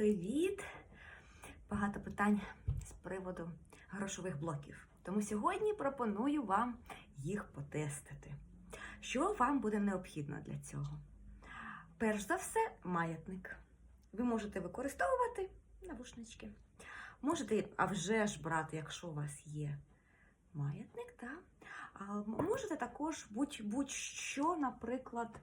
привіт! Багато питань з приводу грошових блоків. Тому сьогодні пропоную вам їх потестити. Що вам буде необхідно для цього? Перш за все, маятник. Ви можете використовувати навушнички. Можете, а вже ж брати, якщо у вас є маятник, так? А можете також будь- будь-що, наприклад,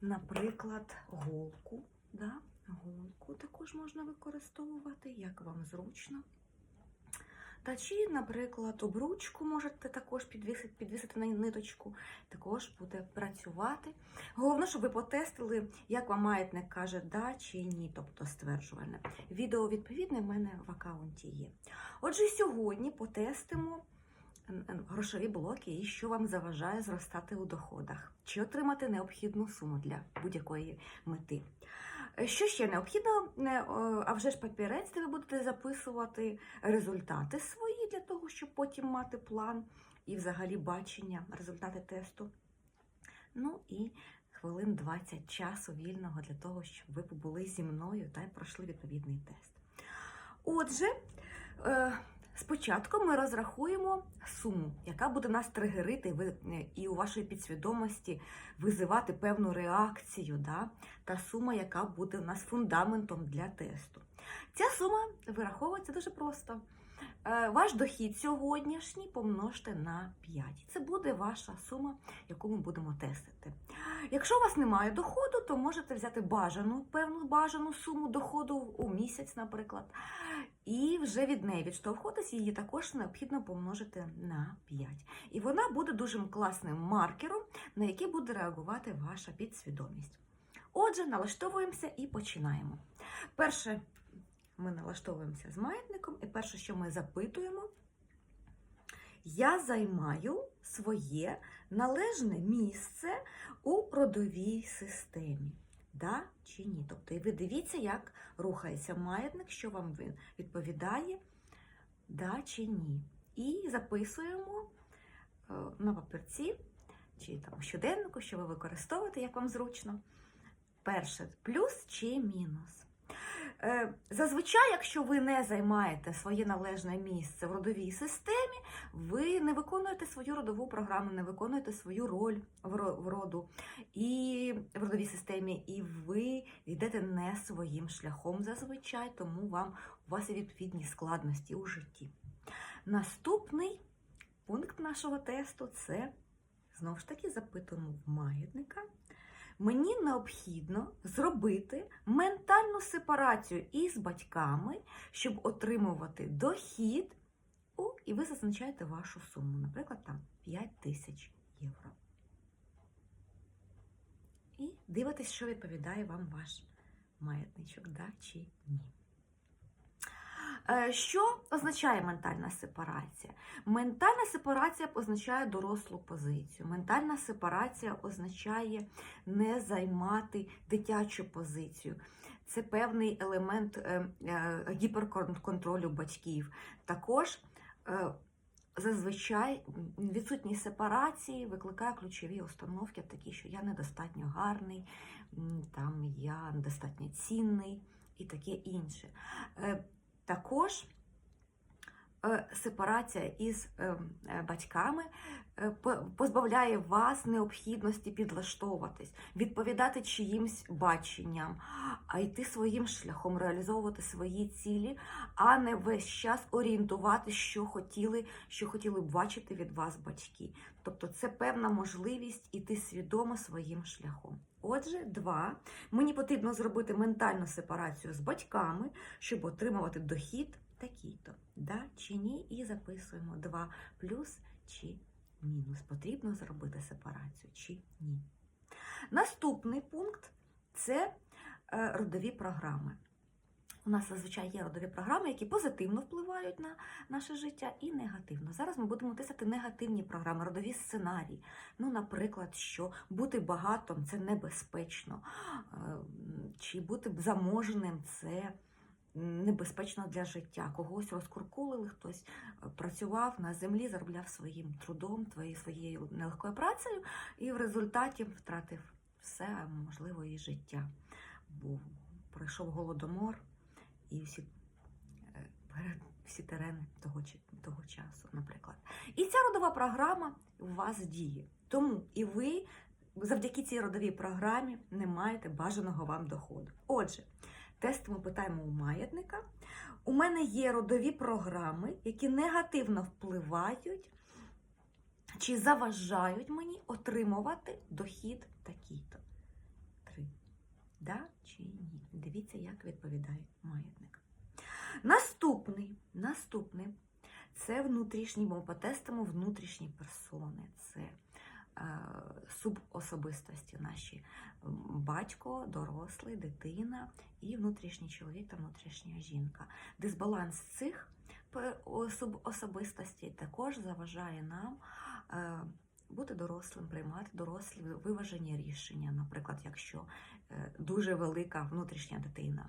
наприклад, голку. Да? Голку також можна використовувати, як вам зручно. Та чи, наприклад, обручку можете також підвісити, підвісити на ниточку, також буде працювати. Головне, щоб ви потестили, як вам маятник каже да чи ні, тобто стверджувальне. Відео відповідне в мене в аккаунті є. Отже, сьогодні потестимо грошові блоки і що вам заважає зростати у доходах, чи отримати необхідну суму для будь-якої мети. Е, Що ще необхідно? А вже ж папірець, де ви будете записувати результати свої для того, щоб потім мати план і взагалі бачення, результати тесту. Ну і хвилин 20 часу вільного для того, щоб ви побули зі мною та й пройшли відповідний тест. Отже, е, спочатку ми розрахуємо суму, яка буде нас тригерити е, і у вашої підсвідомості визивати певну реакцію. Да? та сума, яка буде у нас фундаментом для тесту. Ця сума вираховується дуже просто. Е, Ваш дохід сьогоднішній помножте на 5. Це буде ваша сума, яку ми будемо тестити. Якщо у вас немає доходу, то можете взяти бажану, певну бажану суму доходу у місяць, наприклад, і вже від неї відштовхуватися, її також необхідно помножити на 5. І вона буде дуже класним маркером, на який буде реагувати ваша підсвідомість. Отже, налаштовуємося і починаємо. Перше, ми налаштовуємося з маятником, і перше, що ми запитуємо, я займаю своє належне місце у родовій системі. Да чи ні? Тобто, ви дивіться, як рухається маятник, що вам він відповідає, да чи ні. І записуємо е, на папірці чи там щоденнику, що ви використовуєте, як вам зручно. Перше, плюс чи мінус. Е, Зазвичай, якщо ви не займаєте своє належне місце в родовій системі, ви не виконуєте свою родову програму, не виконуєте свою роль в роду і в родовій системі, і ви йдете не своїм шляхом зазвичай, тому вам у вас є відповідні складності у житті. Наступний пункт нашого тесту це знову ж таки запитуємо в маятника. Мені необхідно зробити ментальну сепарацію із батьками, щоб отримувати дохід, у, і ви зазначаєте вашу суму, наприклад, там 5 тисяч євро. І дивитесь, що відповідає вам ваш маятничок, да чи ні. Е, Що означає ментальна сепарація? Ментальна сепарація означає дорослу позицію. Ментальна сепарація означає не займати дитячу позицію. Це певний елемент е, е, гіперконтролю батьків. Також зазвичай відсутність сепарації викликає ключові установки, такі, що я недостатньо гарний, там я недостатньо цінний і таке інше. Також е, сепарація із е, е, батьками позбавляє вас необхідності підлаштовуватись, відповідати чиїмсь баченням, а йти своїм шляхом, реалізовувати свої цілі, а не весь час орієнтувати, що хотіли, що хотіли б бачити від вас батьки. Тобто це певна можливість іти свідомо своїм шляхом. Отже, два. Мені потрібно зробити ментальну сепарацію з батьками, щоб отримувати дохід такий-то. Да чи ні? І записуємо 2 плюс чи мінус. Потрібно зробити сепарацію чи ні. Наступний пункт це е, родові програми. У нас зазвичай є родові програми, які позитивно впливають на наше життя і негативно. Зараз ми будемо тестити негативні програми, родові сценарії. Ну, наприклад, що бути багатим це небезпечно, е, чи бути заможним це небезпечно для життя. Когось розкуркулили, хтось е, працював на землі, заробляв своїм трудом, своєю нелегкою працею, і в результаті втратив все, можливо, і життя. Був пройшов голодомор, і всі, е, всі терени того, того часу, наприклад. І ця родова програма у вас діє. Тому і ви завдяки цій родовій програмі не маєте бажаного вам доходу. Отже, тест ми питаємо у маятника. У мене є родові програми, які негативно впливають чи заважають мені отримувати дохід такий-то. Да чи ні? Дивіться, як відповідає маятник. Наступний, наступний це внутрішній, бо ми потестимо внутрішні персони. Це е, субособистості наші батько, дорослий, дитина і внутрішній чоловік та внутрішня жінка. Дисбаланс цих пе- субособистостей також заважає нам е, бути дорослим, приймати дорослі виважені рішення, наприклад, якщо е, дуже велика внутрішня дитина.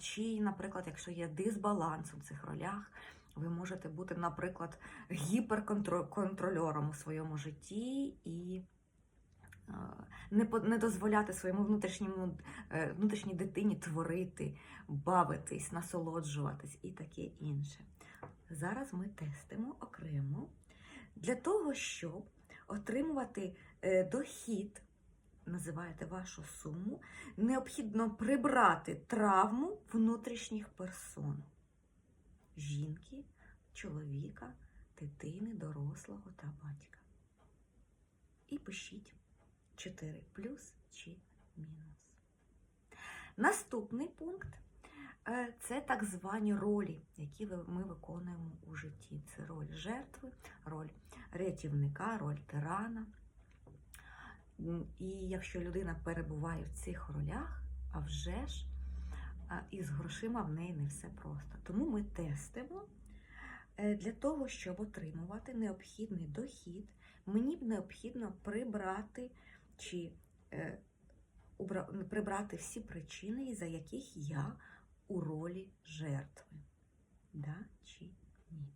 Чи, наприклад, якщо є дисбаланс у цих ролях, ви можете бути, наприклад, гіперконтрольором у своєму житті і е, не, дозволяти своєму внутрішньому, е, внутрішній дитині творити, бавитись, насолоджуватись і таке інше. Зараз ми тестимо окремо для того, щоб отримувати е, дохід, називаєте вашу суму, необхідно прибрати травму внутрішніх персон жінки, чоловіка, дитини, дорослого та батька. І пишіть 4 плюс чи мінус. Наступний пункт це так звані ролі, які ми виконуємо у житті. Це роль жертви, роль рятівника, роль тирана. І якщо людина перебуває в цих ролях, а вже ж а, і з грошима в неї не все просто. Тому ми тестимо Е, для того, щоб отримувати необхідний дохід, мені б необхідно прибрати чи е, прибрати всі причини, за яких я у ролі жертви. Да чи ні?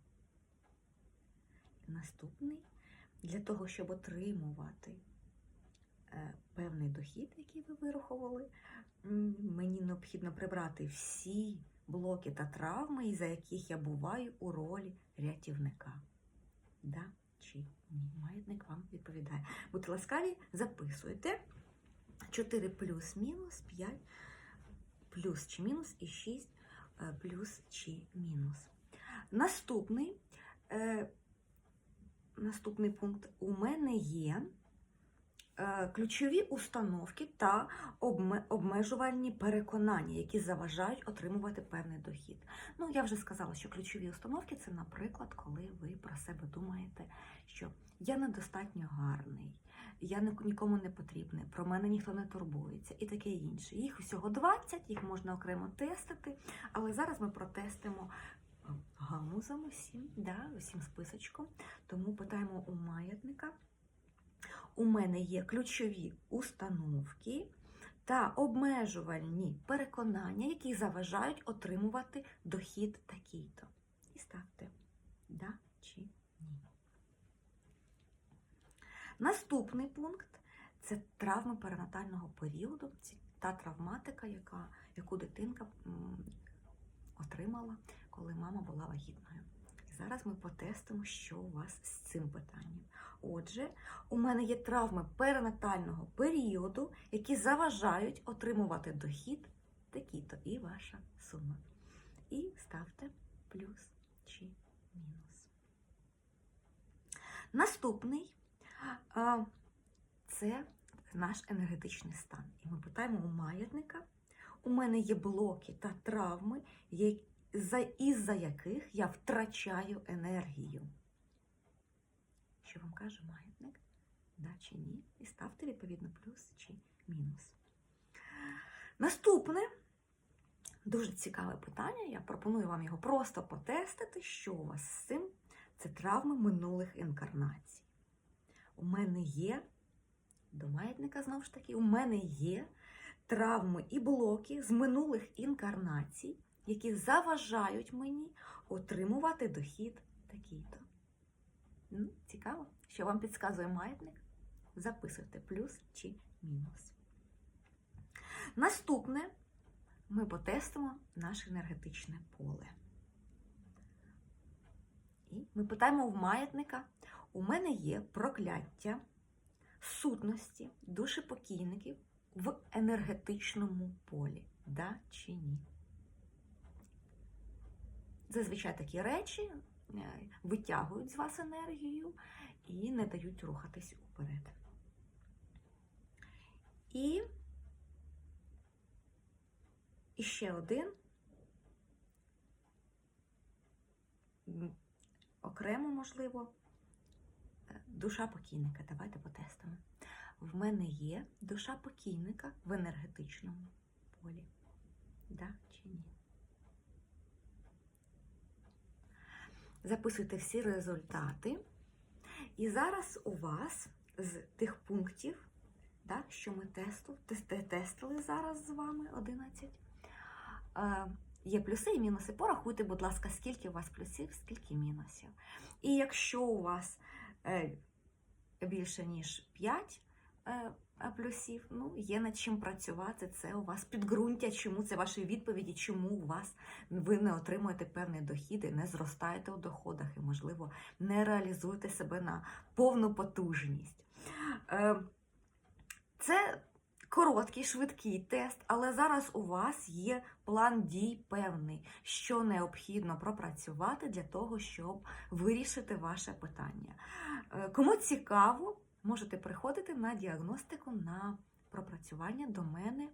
Наступний для того, щоб отримувати е, певний дохід, який ви вирахували, мені необхідно прибрати всі блоки та травми, із-за яких я буваю у ролі рятівника. Да чи ні? Маятник вам відповідає. Будьте ласкаві, записуйте 4 плюс мінус 5 плюс чи мінус і 6 е, плюс чи мінус. Наступний, е, наступний пункт у мене є е, ключові установки та обме- обмежувальні переконання, які заважають отримувати певний дохід. Ну, я вже сказала, що ключові установки це, наприклад, коли ви про себе думаєте, що я недостатньо гарний, я нікому не потрібний, про мене ніхто не турбується і таке інше. Їх всього 20, їх можна окремо тестити, але зараз ми протестимо гамузом усім, да, усім списочком. Тому питаємо у маятника. У мене є ключові установки та обмежувальні переконання, які заважають отримувати дохід такий-то. І ставте да чи ні. Наступний пункт це травми перинатального періоду, та травматика, яка, яку дитинка отримала, коли мама була вагітною. І зараз ми потестимо, що у вас з цим питанням. Отже, у мене є травми перинатального періоду, які заважають отримувати дохід такий-то і ваша сума. І ставте плюс чи мінус. Наступний це наш енергетичний стан. І ми питаємо у маятника. У мене є блоки та травми, із-за яких я втрачаю енергію. Що вам каже маятник? Да чи ні? І ставте відповідно плюс чи мінус. Наступне дуже цікаве питання. Я пропоную вам його просто потестити. Що у вас з цим? Це травми минулих інкарнацій. У мене є, до маятника знову ж таки, у мене є травми і блоки з минулих інкарнацій, які заважають мені отримувати дохід такий-то. М, Цікаво, що вам підказує маятник? Записуйте плюс чи мінус. Наступне ми потестимо наше енергетичне поле. І ми питаємо в маятника: у мене є прокляття сутності, душі покійників в енергетичному полі. Да чи ні? Зазвичай такі речі е, витягують з вас енергію і не дають рухатись уперед. І, ще один окремо, можливо, душа покійника. Давайте потестимо. В мене є душа покійника в енергетичному полі. Да чи ні? Записуйте всі результати. І зараз у вас з тих пунктів, да, що ми тесту, тестили зараз з вами 11, е, є плюси і мінуси. Порахуйте, будь ласка, скільки у вас плюсів, скільки мінусів. І якщо у вас більше, ніж 5 е, плюсів, ну, є над чим працювати. Це у вас підґрунтя, чому це ваші відповіді, чому у вас ви не отримуєте певний дохід і не зростаєте у доходах, і, можливо, не реалізуєте себе на повну потужність. Е, Це короткий, швидкий тест, але зараз у вас є план дій певний, що необхідно пропрацювати для того, щоб вирішити ваше питання. Е, Кому цікаво, можете приходити на діагностику на пропрацювання до мене.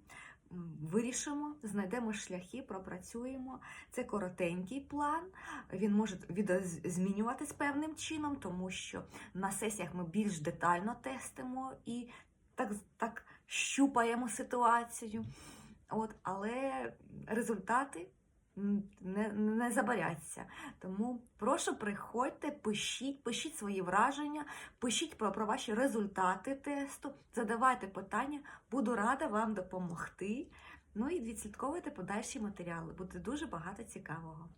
Вирішимо, знайдемо шляхи, пропрацюємо. Це коротенький план. Він може змінюватись певним чином, тому що на сесіях ми більш детально тестимо і так, так щупаємо ситуацію. От, але результати не, не забаряться. Тому прошу, приходьте, пишіть, пишіть свої враження, пишіть про, про ваші результати тесту, задавайте питання, буду рада вам допомогти. Ну і відслідковуйте подальші матеріали. Буде дуже багато цікавого.